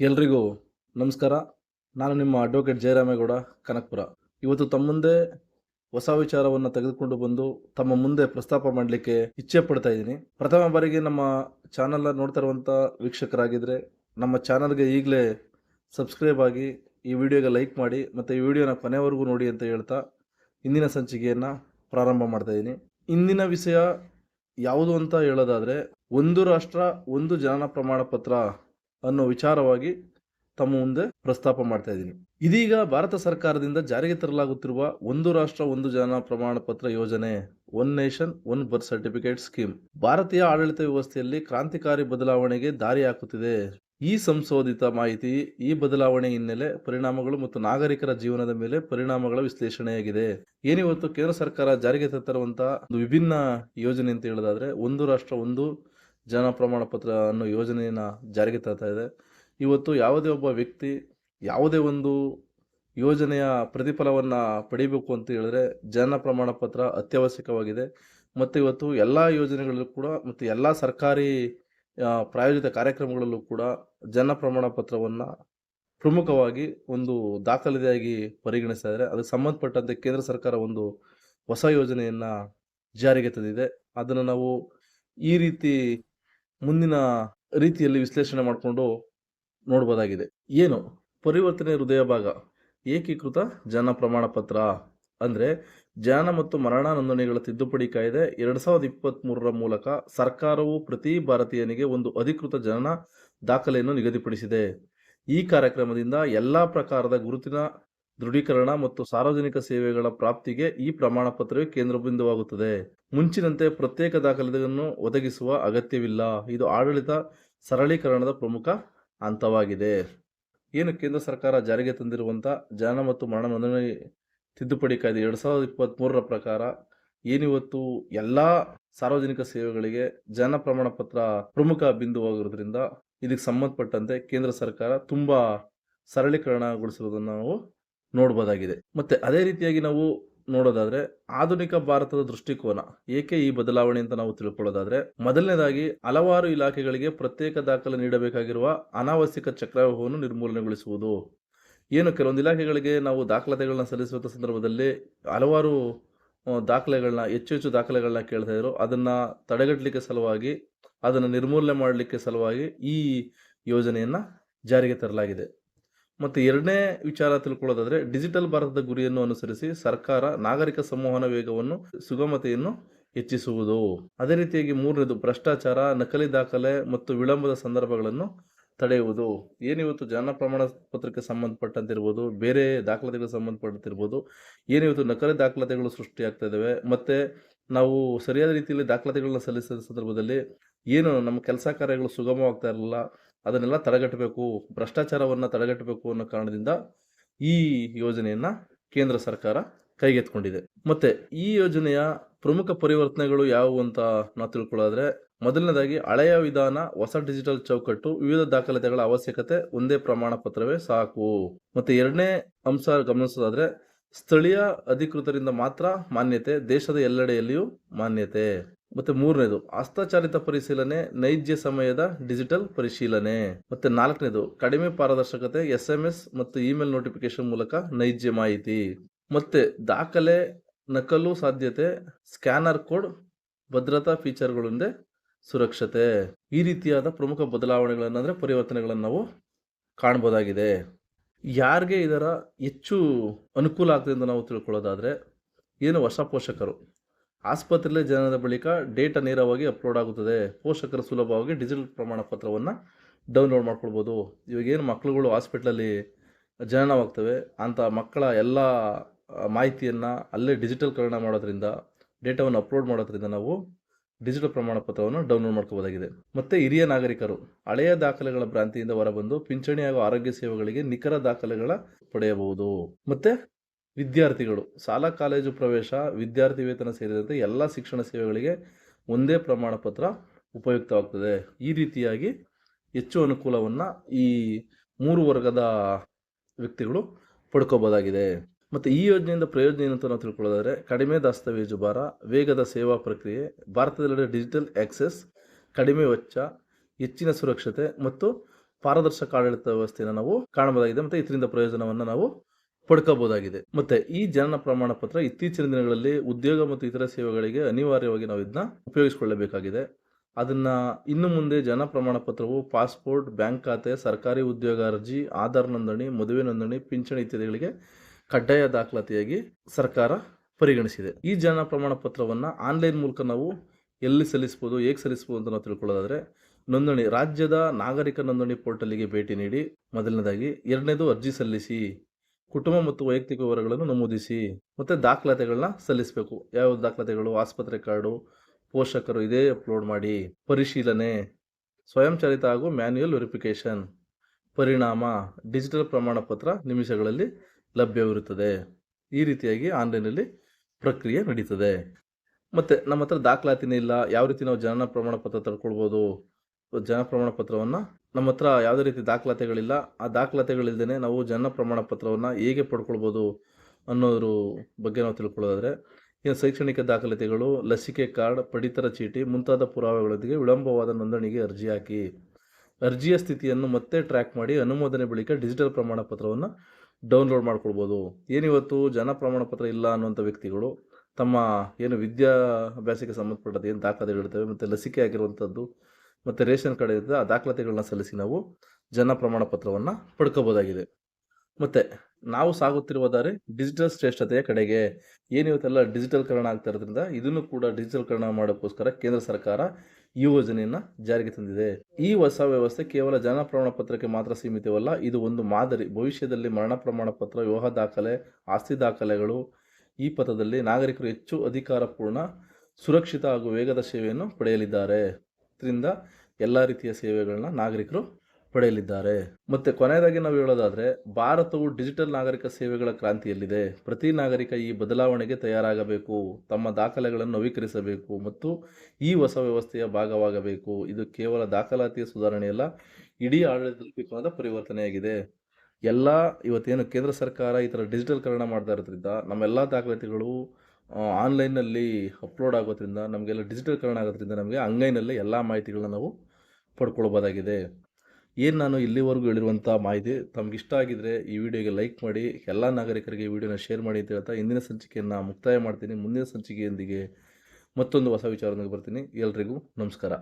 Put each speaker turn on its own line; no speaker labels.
ಎಲ್ರಿಗೂ ನಮಸ್ಕಾರ. ನಾನು ನಿಮ್ಮ ಅಡ್ವೊಕೇಟ್ ಜಯರಾಮೇಗೌಡ, ಕನಕಪುರ. ಇವತ್ತು ತಮ್ಮ ಮುಂದೆ ಹೊಸ ವಿಚಾರವನ್ನು ತೆಗೆದುಕೊಂಡು ಬಂದು ತಮ್ಮ ಮುಂದೆ ಪ್ರಸ್ತಾಪ ಮಾಡಲಿಕ್ಕೆ ಇಚ್ಛೆ ಪಡ್ತಾ ಇದ್ದೀನಿ. ಪ್ರಥಮ ಬಾರಿಗೆ ನಮ್ಮ ಚಾನಲ್ನ ನೋಡ್ತಾ ಇರುವಂಥ ವೀಕ್ಷಕರಾಗಿದ್ದರೆ ನಮ್ಮ ಚಾನಲ್ಗೆ ಈಗಲೇ ಸಬ್ಸ್ಕ್ರೈಬ್ ಆಗಿ ಈ ವಿಡಿಯೋಗೆ ಲೈಕ್ ಮಾಡಿ ಮತ್ತು ಈ ವಿಡಿಯೋನ ಕೊನೆವರೆಗೂ ನೋಡಿ ಅಂತ ಹೇಳ್ತಾ ಇಂದಿನ ಸಂಚಿಕೆಯನ್ನು ಪ್ರಾರಂಭ ಮಾಡ್ತಾ ಇದ್ದೀನಿ. ಇಂದಿನ ವಿಷಯ ಯಾವುದು ಅಂತ ಹೇಳೋದಾದರೆ, ಒಂದು ರಾಷ್ಟ್ರ, ಒಂದು ಜನನ ಪ್ರಮಾಣ ಪತ್ರ ಅನ್ನೋ ವಿಚಾರವಾಗಿ ತಮ್ಮ ಮುಂದೆ ಪ್ರಸ್ತಾಪ ಮಾಡ್ತಾ ಇದ್ದೀನಿ. ಇದೀಗ ಭಾರತ ಸರ್ಕಾರದಿಂದ ಜಾರಿಗೆ ತರಲಾಗುತ್ತಿರುವ ಒಂದು ರಾಷ್ಟ್ರ, ಒಂದು ಜನ ಪ್ರಮಾಣ ಪತ್ರ ಯೋಜನೆ one nation one birth certificate scheme ಭಾರತೀಯ ಆಡಳಿತ ವ್ಯವಸ್ಥೆಯಲ್ಲಿ ಕ್ರಾಂತಿಕಾರಿ ಬದಲಾವಣೆಗೆ ದಾರಿ ಹಾಕುತ್ತಿದೆ. ಈ ಸಂಶೋಧಿತ ಮಾಹಿತಿ ಈ ಬದಲಾವಣೆ ಹಿನ್ನೆಲೆ ಪರಿಣಾಮಗಳು ಮತ್ತು ನಾಗರಿಕರ ಜೀವನದ ಮೇಲೆ ಪರಿಣಾಮಗಳ ವಿಶ್ಲೇಷಣೆಯಾಗಿದೆ. ಏನಿವತ್ತು ಕೇಂದ್ರ ಸರ್ಕಾರ ಜಾರಿಗೆ ತರುವಂತಹ ಒಂದು ವಿಭಿನ್ನ ಯೋಜನೆ ಅಂತ ಹೇಳೋದಾದ್ರೆ, ಒಂದು ರಾಷ್ಟ್ರ, ಒಂದು ಜನ ಪ್ರಮಾಣ ಪತ್ರ ಅನ್ನೋ ಯೋಜನೆಯನ್ನ ಜಾರಿಗೆ ತರ್ತಾ ಇದೆ. ಇವತ್ತು ಯಾವುದೇ ಒಬ್ಬ ವ್ಯಕ್ತಿ ಯಾವುದೇ ಒಂದು ಯೋಜನೆಯ ಪ್ರತಿಫಲವನ್ನು ಪಡಿಬೇಕು ಅಂತ ಹೇಳಿದ್ರೆ ಜನ ಪ್ರಮಾಣ ಪತ್ರ ಅತ್ಯವಶ್ಯಕವಾಗಿದೆ. ಮತ್ತು ಇವತ್ತು ಎಲ್ಲ ಯೋಜನೆಗಳಲ್ಲೂ ಕೂಡ ಮತ್ತು ಎಲ್ಲ ಸರ್ಕಾರಿ ಪ್ರಾಯೋಜಿತ ಕಾರ್ಯಕ್ರಮಗಳಲ್ಲೂ ಕೂಡ ಜನ ಪ್ರಮಾಣ ಪತ್ರವನ್ನು ಪ್ರಮುಖವಾಗಿ ಒಂದು ದಾಖಲೆಯಾಗಿ ಪರಿಗಣಿಸ್ತಾ ಇದ್ದಾರೆ. ಅದಕ್ಕೆ ಸಂಬಂಧಪಟ್ಟಂತೆ ಕೇಂದ್ರ ಸರ್ಕಾರ ಒಂದು ಹೊಸ ಯೋಜನೆಯನ್ನು ಜಾರಿಗೆ ತಂದಿದೆ. ಅದನ್ನು ನಾವು ಈ ರೀತಿ ಮುಂದಿನ ರೀತಿಯಲ್ಲಿ ವಿಶ್ಲೇಷಣೆ ಮಾಡಿಕೊಂಡು ನೋಡ್ಬೋದಾಗಿದೆ. ಏನು? ಪರಿವರ್ತನೆ ಹೃದಯ ಭಾಗ. ಏಕೀಕೃತ ಜನ ಪ್ರಮಾಣ ಪತ್ರ. ಅಂದರೆ ಜನನ ಮತ್ತು ಮರಣ ನೋಂದಣಿಗಳ ತಿದ್ದುಪಡಿ ಕಾಯ್ದೆ ಎರಡು ಸಾವಿರದ ಇಪ್ಪತ್ತ್ಮೂರರ ಮೂಲಕ ಸರ್ಕಾರವು ಪ್ರತಿ ಭಾರತೀಯನಿಗೆ ಒಂದು ಅಧಿಕೃತ ಜನನ ದಾಖಲೆಯನ್ನು ನಿಗದಿಪಡಿಸಿದೆ. ಈ ಕಾರ್ಯಕ್ರಮದಿಂದ ಎಲ್ಲ ಪ್ರಕಾರದ ಗುರುತಿನ ದೃಢೀಕರಣ ಮತ್ತು ಸಾರ್ವಜನಿಕ ಸೇವೆಗಳ ಪ್ರಾಪ್ತಿಗೆ ಈ ಪ್ರಮಾಣ ಪತ್ರವೇ ಕೇಂದ್ರ ಬಿಂದುವಾಗುತ್ತದೆ ಮುಂಚಿನಂತೆ ಪ್ರತ್ಯೇಕ ದಾಖಲೆಗಳನ್ನು ಒದಗಿಸುವ ಅಗತ್ಯವಿಲ್ಲ. ಇದು ಆಡಳಿತ ಸರಳೀಕರಣದ ಪ್ರಮುಖ ಹಂತವಾಗಿದೆ. ಏನು ಕೇಂದ್ರ ಸರ್ಕಾರ ಜಾರಿಗೆ ತಂದಿರುವಂಥ ಜನನ ಮತ್ತು ಮರಣ ನೋಂದಣಿ ತಿದ್ದುಪಡಿ ಕಾಯ್ದೆ ಎರಡು ಸಾವಿರದ ಇಪ್ಪತ್ತ್ಮೂರರ ಪ್ರಕಾರ ಏನಿವತ್ತು ಎಲ್ಲ ಸಾರ್ವಜನಿಕ ಸೇವೆಗಳಿಗೆ ಜನ ಪ್ರಮಾಣ ಪತ್ರ ಪ್ರಮುಖ ಬಿಂದುವಾಗಿರೋದ್ರಿಂದ ಇದಕ್ಕೆ ಸಂಬಂಧಪಟ್ಟಂತೆ ಕೇಂದ್ರ ಸರ್ಕಾರ ತುಂಬ ಸರಳೀಕರಣಗೊಳಿಸಿರೋದನ್ನು ನಾವು ನೋಡ್ಬೋದಾಗಿದೆ. ಮತ್ತೆ ಅದೇ ರೀತಿಯಾಗಿ ನಾವು ನೋಡೋದಾದ್ರೆ ಆಧುನಿಕ ಭಾರತದ ದೃಷ್ಟಿಕೋನ, ಏಕೆ ಈ ಬದಲಾವಣೆ ಅಂತ ನಾವು ತಿಳ್ಕೊಳ್ಳೋದಾದ್ರೆ ಮೊದಲನೇದಾಗಿ ಹಲವಾರು ಇಲಾಖೆಗಳಿಗೆ ಪ್ರತ್ಯೇಕ ದಾಖಲೆ ನೀಡಬೇಕಾಗಿರುವ ಅನಾವಶ್ಯಕ ಚಕ್ರವ್ಯೂಹವನ್ನು ನಿರ್ಮೂಲನೆಗೊಳಿಸುವುದು. ಏನು ಕೆಲವೊಂದು ಇಲಾಖೆಗಳಿಗೆ ನಾವು ದಾಖಲಾತಿಗಳನ್ನ ಸಲ್ಲಿಸುವಂಥ ಸಂದರ್ಭದಲ್ಲಿ ಹಲವಾರು ದಾಖಲೆಗಳನ್ನ ಹೆಚ್ಚು ಹೆಚ್ಚು ದಾಖಲೆಗಳನ್ನ ಕೇಳ್ತಾ ಇದ್ರು. ಅದನ್ನ ತಡೆಗಟ್ಟಲಿಕ್ಕೆ ಸಲುವಾಗಿ, ಅದನ್ನು ನಿರ್ಮೂಲನೆ ಮಾಡಲಿಕ್ಕೆ ಸಲುವಾಗಿ ಈ ಯೋಜನೆಯನ್ನ ಜಾರಿಗೆ ತರಲಾಗಿದೆ. ಮತ್ತು ಎರಡನೇ ವಿಚಾರ ತಿಳ್ಕೊಳ್ಳೋದಾದರೆ, ಡಿಜಿಟಲ್ ಭಾರತದ ಗುರಿಯನ್ನು ಅನುಸರಿಸಿ ಸರ್ಕಾರ ನಾಗರಿಕ ಸಂವಹನ ವೇಗವನ್ನು, ಸುಗಮತೆಯನ್ನು ಹೆಚ್ಚಿಸುವುದು. ಅದೇ ರೀತಿಯಾಗಿ ಮೂರನೇದು ಭ್ರಷ್ಟಾಚಾರ, ನಕಲಿ ದಾಖಲೆ ಮತ್ತು ವಿಳಂಬದ ಸಂದರ್ಭಗಳನ್ನು ತಡೆಯುವುದು. ಏನಿವತ್ತು ಜನ ಪ್ರಮಾಣ ಪತ್ರಕ್ಕೆ ಸಂಬಂಧಪಟ್ಟಂತಿರ್ಬೋದು, ಬೇರೆ ದಾಖಲಾತಿಗಳಿಗೆ ಸಂಬಂಧಪಟ್ಟಂತಿರ್ಬೋದು, ಏನಿವತ್ತು ನಕಲಿ ದಾಖಲಾತಿಗಳು ಸೃಷ್ಟಿಯಾಗ್ತಾ ಇದ್ದಾವೆ ಮತ್ತು ನಾವು ಸರಿಯಾದ ರೀತಿಯಲ್ಲಿ ದಾಖಲಾತಿಗಳನ್ನ ಸಲ್ಲಿಸಿದ ಸಂದರ್ಭದಲ್ಲಿ ಏನು ನಮ್ಮ ಕೆಲಸ ಕಾರ್ಯಗಳು ಸುಗಮವಾಗ್ತಾ ಇರಲಿಲ್ಲ ಅದನ್ನೆಲ್ಲ ತಡೆಗಟ್ಟಬೇಕು, ಭ್ರಷ್ಟಾಚಾರವನ್ನು ತಡೆಗಟ್ಟಬೇಕು ಅನ್ನೋ ಕಾರಣದಿಂದ ಈ ಯೋಜನೆಯನ್ನು ಕೇಂದ್ರ ಸರ್ಕಾರ ಕೈಗೆತ್ಕೊಂಡಿದೆ ಮತ್ತೆ ಈ ಯೋಜನೆಯ ಪ್ರಮುಖ ಪರಿವರ್ತನೆಗಳು ಯಾವುವು ಅಂತ ನಾವು ತಿಳ್ಕೊಳ್ಳೋದ್ರೆ ಮೊದಲನೇದಾಗಿ ಹಳೆಯ ವಿಧಾನ ಹೊಸ ಡಿಜಿಟಲ್ ಚೌಕಟ್ಟು, ವಿವಿಧ ದಾಖಲಾತಿಗಳ ಅವಶ್ಯಕತೆ ಒಂದೇ ಪ್ರಮಾಣ ಪತ್ರವೇ ಸಾಕು. ಮತ್ತೆ ಎರಡನೇ ಅಂಶ ಗಮನಿಸೋದಾದ್ರೆ, ಸ್ಥಳೀಯ ಅಧಿಕೃತರಿಂದ ಮಾತ್ರ ಮಾನ್ಯತೆ, ದೇಶದ ಎಲ್ಲೆಡೆಯಲ್ಲಿಯೂ ಮಾನ್ಯತೆ. ಮತ್ತೆ ಮೂರನೇದು, ಹಸ್ತಚಾಲಿತ ಪರಿಶೀಲನೆ, ನೈಜ ಸಮಯದ ಡಿಜಿಟಲ್ ಪರಿಶೀಲನೆ. ಮತ್ತೆ ನಾಲ್ಕನೇದು, ಕಡಿಮೆ ಪಾರದರ್ಶಕತೆ ಎಸ್ ಎಂ ಎಸ್ ಮತ್ತು ಇಮೇಲ್ ನೋಟಿಫಿಕೇಶನ್ ಮೂಲಕ ನೈಜ ಮಾಹಿತಿ. ಮತ್ತೆ ದಾಖಲೆ, ನಕಲು ಸಾಧ್ಯತೆ, ಸ್ಕ್ಯಾನರ್ ಕೋಡ್, ಭದ್ರತಾ ಫೀಚರ್ಗಳೊಂದೇ ಸುರಕ್ಷತೆ. ಈ ರೀತಿಯಾದ ಪ್ರಮುಖ ಬದಲಾವಣೆಗಳನ್ನು ಅಂದರೆ ಪರಿವರ್ತನೆಗಳನ್ನು ನಾವು ಕಾಣ್ಬೋದಾಗಿದೆ. ಯಾರಿಗೆ ಇದರ ಹೆಚ್ಚು ಅನುಕೂಲ ಆಗ್ತದೆ ಅಂತ ನಾವು ತಿಳ್ಕೊಳ್ಳೋದಾದರೆ, ಏನು ಹೊಸ ಪೋಷಕರು ಆಸ್ಪತ್ರೆಯಲ್ಲಿ ಜನನದ ಬಳಿಕ ಡೇಟಾ ನೇರವಾಗಿ ಅಪ್ಲೋಡ್ ಆಗುತ್ತದೆ. ಪೋಷಕರು ಸುಲಭವಾಗಿ ಡಿಜಿಟಲ್ ಪ್ರಮಾಣ ಪತ್ರವನ್ನು ಡೌನ್ಲೋಡ್ ಮಾಡ್ಕೊಳ್ಬೋದು. ಇವಾಗೇನು ಮಕ್ಕಳುಗಳು ಹಾಸ್ಪಿಟ್ಲಲ್ಲಿ ಜನನವಾಗ್ತವೆ. ಅಂಥ ಮಕ್ಕಳ ಎಲ್ಲ ಮಾಹಿತಿಯನ್ನು ಅಲ್ಲೇ ಡಿಜಿಟಲ್ಕರಣ ಮಾಡೋದ್ರಿಂದ, ಡೇಟಾವನ್ನು ಅಪ್ಲೋಡ್ ಮಾಡೋದ್ರಿಂದ ನಾವು ಡಿಜಿಟಲ್ ಪ್ರಮಾಣ ಪತ್ರವನ್ನು ಡೌನ್ಲೋಡ್ ಮಾಡ್ಕೋಬೋದಾಗಿದೆ. ಮತ್ತು ಹಿರಿಯ ನಾಗರಿಕರು, ಹಳೆಯ ದಾಖಲೆಗಳ ಭ್ರಾಂತಿಯಿಂದ ಹೊರಬಂದು ಪಿಂಚಣಿ ಹಾಗೂ ಆರೋಗ್ಯ ಸೇವೆಗಳಿಗೆ ನಿಖರ ದಾಖಲೆಗಳ ಪಡೆಯಬಹುದು. ಮತ್ತು ವಿದ್ಯಾರ್ಥಿಗಳು, ಶಾಲಾ, ಕಾಲೇಜು ಪ್ರವೇಶ, ವಿದ್ಯಾರ್ಥಿ ವೇತನ ಸೇರಿದಂತೆ ಎಲ್ಲ ಶಿಕ್ಷಣ ಸೇವೆಗಳಿಗೆ ಒಂದೇ ಪ್ರಮಾಣ ಪತ್ರ ಉಪಯುಕ್ತವಾಗ್ತದೆ. ಈ ರೀತಿಯಾಗಿ ಹೆಚ್ಚು ಅನುಕೂಲವನ್ನು ಈ ಮೂರು ವರ್ಗದ ವ್ಯಕ್ತಿಗಳು ಪಡ್ಕೋಬೋದಾಗಿದೆ. ಮತ್ತು ಈ ಯೋಜನೆಯಿಂದ ಪ್ರಯೋಜನ ಏನಂತ ನಾವು ತಿಳ್ಕೊಳ್ಳೋದಾದರೆ, ಕಡಿಮೆ ದಾಸ್ತಾವೇಜು ಭಾರ, ವೇಗದ ಸೇವಾ ಪ್ರಕ್ರಿಯೆ ಭಾರತದಲ್ಲಿ ಡಿಜಿಟಲ್ ಆಕ್ಸೆಸ್, ಕಡಿಮೆ ವೆಚ್ಚ, ಹೆಚ್ಚಿನ ಸುರಕ್ಷತೆ ಮತ್ತು ಪಾರದರ್ಶಕ ಆಡಳಿತ ವ್ಯವಸ್ಥೆಯನ್ನು ನಾವು ಕಾಣಬಹುದಾಗಿದೆ. ಮತ್ತು ಇದರಿಂದ ಪ್ರಯೋಜನವನ್ನು ನಾವು ಪಡ್ಕೋಬಹುದಾಗಿದೆ. ಮತ್ತೆ ಈ ಜನನ ಪ್ರಮಾಣ ಪತ್ರ ಇತ್ತೀಚಿನ ದಿನಗಳಲ್ಲಿ ಉದ್ಯೋಗ ಮತ್ತು ಇತರ ಸೇವೆಗಳಿಗೆ ಅನಿವಾರ್ಯವಾಗಿ ನಾವು ಇದನ್ನ ಉಪಯೋಗಿಸಿಕೊಳ್ಳಬೇಕಾಗಿದೆ. ಅದನ್ನ ಇನ್ನು ಮುಂದೆ ಜನ ಪ್ರಮಾಣ ಪತ್ರವು ಪಾಸ್ಪೋರ್ಟ್, ಬ್ಯಾಂಕ್ ಖಾತೆ, ಸರ್ಕಾರಿ ಉದ್ಯೋಗ ಅರ್ಜಿ, ಆಧಾರ್ ನೋಂದಣಿ, ಮದುವೆ ನೋಂದಣಿ, ಪಿಂಚಣಿ ಇತ್ಯಾದಿಗಳಿಗೆ ಕಡ್ಡಾಯ ದಾಖಲಾತಿಯಾಗಿ ಸರ್ಕಾರ ಪರಿಗಣಿಸಿದೆ. ಈ ಜನ ಪ್ರಮಾಣ ಪತ್ರವನ್ನು ಆನ್ಲೈನ್ ಮೂಲಕ ನಾವು ಎಲ್ಲಿ ಸಲ್ಲಿಸ್ಬೋದು ಹೇಗೆ ಸಲ್ಲಿಸ್ಬೋದು ಅಂತ ನಾವು ತಿಳ್ಕೊಳ್ಳೋದಾದ್ರೆ, ನೋಂದಣಿ ರಾಜ್ಯದ ನಾಗರಿಕ ನೋಂದಣಿ ಪೋರ್ಟಲಿಗೆ ಭೇಟಿ ನೀಡಿ, ಮೊದಲನೇದಾಗಿ ಎರಡನೇದು ಅರ್ಜಿ ಸಲ್ಲಿಸಿ ಕುಟುಂಬ ಮತ್ತು ವೈಯಕ್ತಿಕ ವಿವರಗಳನ್ನು ನಮೂದಿಸಿ ಮತ್ತು ದಾಖಲಾತಿಗಳನ್ನ ಸಲ್ಲಿಸಬೇಕು. ಯಾವ ದಾಖಲಾತಿಗಳು, ಆಸ್ಪತ್ರೆ ಕಾರ್ಡು, ಪೋಷಕರು ಇದೇ ಅಪ್ಲೋಡ್ ಮಾಡಿ. ಪರಿಶೀಲನೆ, ಸ್ವಯಂಚಾಲಿತ ಹಾಗೂ ಮ್ಯಾನ್ಯುಯಲ್ ವೆರಿಫಿಕೇಷನ್. ಪರಿಣಾಮ, ಡಿಜಿಟಲ್ ಪ್ರಮಾಣ ಪತ್ರ ನಿಮಿಷಗಳಲ್ಲಿ ಲಭ್ಯವಿರುತ್ತದೆ. ಈ ರೀತಿಯಾಗಿ ಆನ್ಲೈನಲ್ಲಿ ಪ್ರಕ್ರಿಯೆ ನಡೀತದೆ. ಮತ್ತು ನಮ್ಮ ಹತ್ರ ದಾಖಲಾತಿನೇ ಇಲ್ಲ. ಯಾವ ರೀತಿ ನಾವು ಜನನ ಪ್ರಮಾಣ ಪತ್ರ ತಡ್ಕೊಳ್ಬೋದು? ಜನ ಪ್ರಮಾಣ ಪತ್ರವನ್ನು ನಮ್ಮ ಹತ್ರ ಯಾವುದೇ ರೀತಿ ದಾಖಲಾತಿಗಳಿಲ್ಲ. ಆ ದಾಖಲಾತಿಗಳಿಲ್ಲದೇ ನಾವು ಜನ ಪ್ರಮಾಣ ಪತ್ರವನ್ನು ಹೇಗೆ ಪಡ್ಕೊಳ್ಬೋದು ಅನ್ನೋದ್ರ ಬಗ್ಗೆ ನಾವು ತಿಳ್ಕೊಳ್ಳೋದಾದರೆ ಇನ್ನು ಶೈಕ್ಷಣಿಕ ದಾಖಲಾತಿಗಳು, ಲಸಿಕೆ ಕಾರ್ಡ್, ಪಡಿತರ ಚೀಟಿ ಮುಂತಾದ ಪುರಾವೆಗಳೊಂದಿಗೆ ವಿಳಂಬವಾದ ನೋಂದಣಿಗೆ ಅರ್ಜಿ ಹಾಕಿ. ಅರ್ಜಿಯ ಸ್ಥಿತಿಯನ್ನು ಮತ್ತೆ ಟ್ರ್ಯಾಕ್ ಮಾಡಿ ಅನುಮೋದನೆ ಬಳಿಕ ಡಿಜಿಟಲ್ ಪ್ರಮಾಣ ಪತ್ರವನ್ನು ಡೌನ್ಲೋಡ್ ಮಾಡ್ಕೊಳ್ಬೋದು. ಏನಿವತ್ತು ಜನ ಪ್ರಮಾಣ ಪತ್ರ ಇಲ್ಲ ಅನ್ನುವಂಥ ವ್ಯಕ್ತಿಗಳು ತಮ್ಮ ಏನು ವಿದ್ಯಾಭ್ಯಾಸಕ್ಕೆ ಸಂಬಂಧಪಟ್ಟದ್ದು, ಏನು ದಾಖಲೆಗಳಿರ್ತವೆ ಮತ್ತು ಲಸಿಕೆ ಆಗಿರುವಂಥದ್ದು ಮತ್ತು ರೇಷನ್ ಕಾರ್ಡ್ ಇರುತ್ತೆ ಆ ದಾಖಲಾತಿಗಳನ್ನ ಸಲ್ಲಿಸಿ ನಾವು ಜನ ಪ್ರಮಾಣ ಪತ್ರವನ್ನು ಪಡ್ಕೋಬೋದಾಗಿದೆ. ಮತ್ತು ನಾವು ಸಾಗುತ್ತಿರುವ ದಾರಿ ಡಿಜಿಟಲ್ ಶ್ರೇಷ್ಠತೆಯ ಕಡೆಗೆ. ಏನಿವತ್ತೆಲ್ಲ ಡಿಜಿಟಲ್ಕರಣ ಆಗ್ತಾ ಇರೋದ್ರಿಂದ ಇದನ್ನು ಕೂಡ ಡಿಜಿಟಲ್ಕರಣ ಮಾಡೋಕ್ಕೋಸ್ಕರ ಕೇಂದ್ರ ಸರ್ಕಾರ ಈ ಯೋಜನೆಯನ್ನು ಜಾರಿಗೆ ತಂದಿದೆ. ಈ ಹೊಸ ವ್ಯವಸ್ಥೆ ಕೇವಲ ಜನ ಪ್ರಮಾಣ ಪತ್ರಕ್ಕೆ ಮಾತ್ರ ಸೀಮಿತವಲ್ಲ, ಇದು ಒಂದು ಮಾದರಿ. ಭವಿಷ್ಯದಲ್ಲಿ ಮರಣ ಪ್ರಮಾಣ ಪತ್ರ, ವಿವಾಹ ದಾಖಲೆ, ಆಸ್ತಿ ದಾಖಲೆಗಳು ಈ ಪಥದಲ್ಲಿ ನಾಗರಿಕರು ಹೆಚ್ಚು ಅಧಿಕಾರಪೂರ್ಣ, ಸುರಕ್ಷಿತ ಹಾಗೂ ವೇಗದ ಸೇವೆಯನ್ನು ಪಡೆಯಲಿದ್ದಾರೆ. ಇದರಿಂದ ಎಲ್ಲ ರೀತಿಯ ಸೇವೆಗಳನ್ನ ನಾಗರಿಕರು ಪಡೆಯಲಿದ್ದಾರೆ. ಮತ್ತೆ ಕೊನೆಯದಾಗಿ ನಾವು ಹೇಳೋದಾದ್ರೆ, ಭಾರತವು ಡಿಜಿಟಲ್ ನಾಗರಿಕ ಸೇವೆಗಳ ಕ್ರಾಂತಿಯಲ್ಲಿದೆ. ಪ್ರತಿ ನಾಗರಿಕ ಈ ಬದಲಾವಣೆಗೆ ತಯಾರಾಗಬೇಕು. ತಮ್ಮ ದಾಖಲೆಗಳನ್ನು ನವೀಕರಿಸಬೇಕು ಮತ್ತು ಈ ಹೊಸ ವ್ಯವಸ್ಥೆಯ ಭಾಗವಾಗಬೇಕು. ಇದು ಕೇವಲ ದಾಖಲಾತಿಯ ಸುಧಾರಣೆಯಲ್ಲ ಇಡೀ ಆಡಳಿತ ಪರಿವರ್ತನೆಯಾಗಿದೆ. ಎಲ್ಲ, ಇವತ್ತೇನು ಕೇಂದ್ರ ಸರ್ಕಾರ ಈ ಥರ ಡಿಜಿಟಲ್ಕರಣ ಮಾಡ್ತಾ ಇರೋದ್ರಿಂದ ನಮ್ಮೆಲ್ಲ ದಾಖಲಾತಿಗಳು ಆನ್ಲೈನಲ್ಲಿ ಅಪ್ಲೋಡ್ ಆಗೋದ್ರಿಂದ, ನಮಗೆಲ್ಲ ಡಿಜಿಟಲ್ಕರಣ ಆಗೋದ್ರಿಂದ ನಮಗೆ ಅಂಗೈನಲ್ಲೇ ಎಲ್ಲ ಮಾಹಿತಿಗಳನ್ನ ನಾವು ಪಡ್ಕೊಳ್ಬೋದಾಗಿದೆ. ಏನು ನಾನು ಇಲ್ಲಿವರೆಗೂ ಹೇಳಿರುವಂಥ ಮಾಹಿತಿ, ತಮ್ಗೆ ಇಷ್ಟ ಆಗಿದ್ರೆ ಈ ವಿಡಿಯೋಗೆ ಲೈಕ್ ಮಾಡಿ, ಎಲ್ಲ ನಾಗರಿಕರಿಗೆ ಈ ವಿಡಿಯೋನ ಶೇರ್ ಮಾಡಿ ಅಂತ ಹೇಳ್ತಾ ಇಂದಿನ ಸಂಚಿಕೆಯನ್ನು ಮುಕ್ತಾಯ ಮಾಡ್ತೀನಿ. ಮುಂದಿನ ಸಂಚಿಕೆಯೊಂದಿಗೆ ಮತ್ತೊಂದು ಹೊಸ ವಿಚಾರದೊಂದಿಗೆ ಬರ್ತೀನಿ. ಎಲ್ರಿಗೂ ನಮಸ್ಕಾರ.